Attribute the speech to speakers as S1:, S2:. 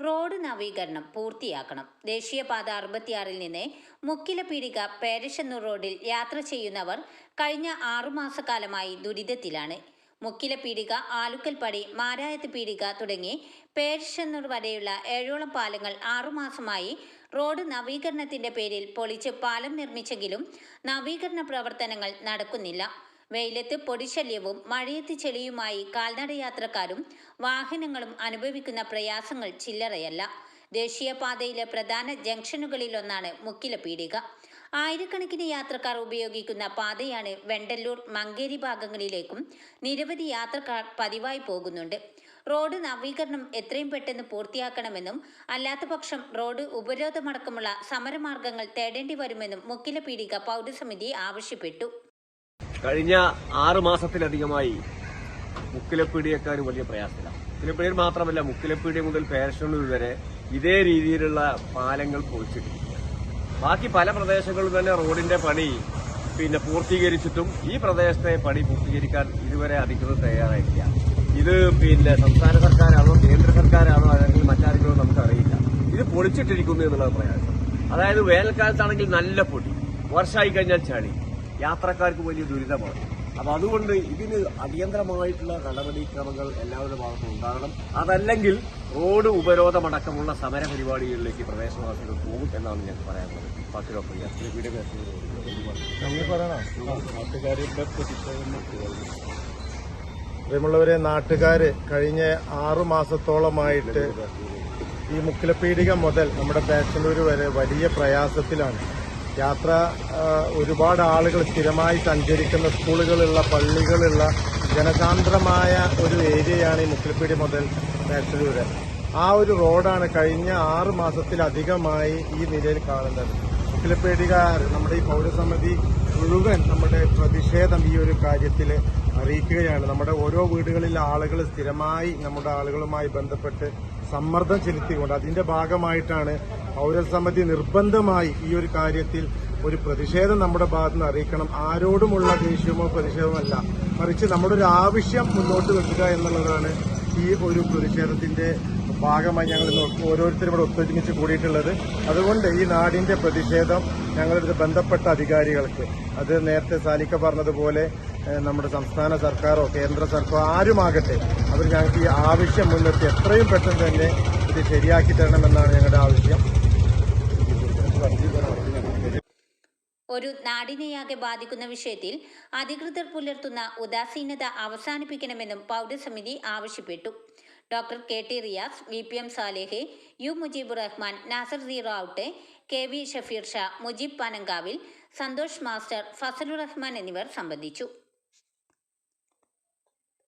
S1: Road നവീകരണം പൂർത്തിയാക്കണം. ദേശീയപാത അറുപത്തിയാറിൽ നിന്ന് മുക്കില പീടിക പേരശന്നൂർ റോഡിൽ യാത്ര ചെയ്യുന്നവർ കഴിഞ്ഞ ആറുമാസക്കാലമായി ദുരിതത്തിലാണ്. മുക്കില പീടിക ആലുക്കൽപ്പടി മാരായത്ത് പീടിക തുടങ്ങി പേരശന്നൂർ വരെയുള്ള ഏഴോളം പാലങ്ങൾ ആറുമാസമായി റോഡ് നവീകരണത്തിന്റെ പേരിൽ പൊളിച്ച് പാലം നിർമ്മിച്ചെങ്കിലും നവീകരണ പ്രവർത്തനങ്ങൾ നടക്കുന്നില്ല. വെയിലത്ത് പൊടിശല്യവും മഴയത്ത് ചെളിയുമായി കാൽനടയാത്രക്കാരും വാഹനങ്ങളും അനുഭവിക്കുന്ന പ്രയാസങ്ങൾ ചില്ലറയല്ല. ദേശീയപാതയിലെ പ്രധാന ജംഗ്ഷനുകളിലൊന്നാണ് മുക്കില പീടിക ആയിരക്കണക്കിന് യാത്രക്കാർ ഉപയോഗിക്കുന്ന പാതയാണ് വെണ്ടല്ലൂർ മങ്കേരി ഭാഗങ്ങളിലേക്കും നിരവധി യാത്രക്കാർ പതിവായി പോകുന്നുണ്ട്. റോഡ് നവീകരണം എത്രയും പെട്ടെന്ന് പൂർത്തിയാക്കണമെന്നും അല്ലാത്തപക്ഷം റോഡ് ഉപരോധമടക്കമുള്ള സമരമാർഗങ്ങൾ തേടേണ്ടി വരുമെന്നും മുക്കില പീടിക പൗരസമിതി ആവശ്യപ്പെട്ടു.
S2: കഴിഞ്ഞ ആറ് മാസത്തിലധികമായി മുക്കിലപ്പീടിയക്കാർ വലിയ പ്രയാസത്തിലാണ് മുക്കിലപ്പീടിയിൽ മാത്രമല്ല മുക്കിലപ്പീടി മുതൽ പേരശ്ശൂർ വരെ ഇതേ രീതിയിലുള്ള പാലങ്ങൾ പൊളിച്ചിട്ടില്ല ബാക്കി പല പ്രദേശങ്ങളിലും തന്നെ റോഡിന്റെ പണി പിന്നെ പൂർത്തീകരിച്ചിട്ടും ഈ പ്രദേശത്തെ പണി പൂർത്തീകരിക്കാൻ ഇതുവരെ അധികൃതർ തയ്യാറായിട്ടില്ല. ഇത് പിന്നെ സംസ്ഥാന സർക്കാരാണോ കേന്ദ്ര സർക്കാരാണോ അല്ലെങ്കിൽ മറ്റാരെങ്കിലും നമുക്കറിയില്ല ഇത് പൊളിച്ചിട്ടിരിക്കുന്നു എന്നുള്ള പ്രയാസം. അതായത് വേനൽക്കാലത്താണെങ്കിൽ നല്ല പൊടി. വർഷമായി കഴിഞ്ഞാൽ ചളി. യാത്രക്കാർക്ക് വലിയ ദുരിതമാണ്. അപ്പൊ അതുകൊണ്ട് ഇതിന് അടിയന്തരമായിട്ടുള്ള നടപടിക്രമങ്ങൾ എല്ലാവരുടെ ഭാഗത്തും ഉണ്ടാകണം. അതല്ലെങ്കിൽ റോഡ് ഉപരോധമടക്കമുള്ള സമര പരിപാടികളിലേക്ക് പ്രദേശവാസികൾ പോകും എന്നാണ് ഞാൻ പറയാനുള്ളത്.
S3: പ്രിയമുള്ളവരെ നാട്ടുകാര് കഴിഞ്ഞ ആറു മാസത്തോളമായിട്ട് ഈ മുക്കിലപ്പീടിക മുതൽ നമ്മുടെ ബാച്ചലൂർ വരെ വലിയ പ്രയാസത്തിലാണ്. യാത്ര ഒരുപാട് ആളുകൾ സ്ഥിരമായി സഞ്ചരിക്കുന്ന സ്കൂളുകളുള്ള പള്ളികളുള്ള ജനസാന്ദ്രമായ ഒരു ഏരിയയാണ് ഈ മുക്കിലപ്പീടി മുതൽ വരെ ആ ഒരു റോഡാണ് കഴിഞ്ഞ ആറ് മാസത്തിലധികമായി ഈ നിലയിൽ കാണുന്നത്. മുക്കിലപ്പേടികാർ നമ്മുടെ ഈ പൗരസമിതി മുഴുവൻ നമ്മുടെ പ്രതിഷേധം ഈ ഒരു കാര്യത്തിൽ അറിയിക്കുകയാണ്. നമ്മുടെ ഓരോ വീടുകളിലെ ആളുകൾ സ്ഥിരമായി നമ്മുടെ ആളുകളുമായി ബന്ധപ്പെട്ട് സമ്മർദ്ദം ചെലുത്തിക്കൊണ്ട് അതിന്റെ ഭാഗമായിട്ടാണ് പൗരസമിതി നിർബന്ധമായി ഈ ഒരു കാര്യത്തിൽ ഒരു പ്രതിഷേധം നമ്മുടെ ഭാഗത്ത് നിന്ന് അറിയിക്കണം. ആരോടുമുള്ള ദേഷ്യമോ പ്രതിഷേധമല്ല മറിച്ച് നമ്മുടെ ഒരു ആവശ്യം മുന്നോട്ട് വെക്കുക എന്നുള്ളതാണ് ഈ ഒരു പ്രതിഷേധത്തിന്റെ ഭാഗമായി ഞങ്ങൾ ഓരോരുത്തരും ഇവിടെ ഒത്തൊരുമിച്ച് കൂടിയിട്ടുള്ളത്. അതുകൊണ്ട് ഈ നാടിന്റെ പ്രതിഷേധം ഞങ്ങളിത് ബന്ധപ്പെട്ട അധികാരികൾക്ക് അത് നേരത്തെ സാലിക്ക പറഞ്ഞതുപോലെ നമ്മുടെ സംസ്ഥാന സർക്കാരോ കേന്ദ്ര സർക്കാരോ ആരുമാകട്ടെ അവർ ഞങ്ങൾക്ക് ഈ ആവശ്യം മുൻനിർത്തി എത്രയും പെട്ടെന്ന് തന്നെ ഇത് ശരിയാക്കി തരണമെന്നാണ് ഞങ്ങളുടെ ആവശ്യം.
S1: ഒരു നാടിനെയാകെ ബാധിക്കുന്ന വിഷയത്തിൽ അധികൃതർ പുലർത്തുന്ന ഉദാസീനത അവസാനിപ്പിക്കണമെന്നും പൗരസമിതി ആവശ്യപ്പെട്ടു. Doctor K T Riyas V P M Saleh U Mujeeb Rahman Nasar C out K V Shafeer Sha Mujeeb Panangavil Santhosh master Fazalur Rahman എന്നിവർ സംബന്ധിച്ചു.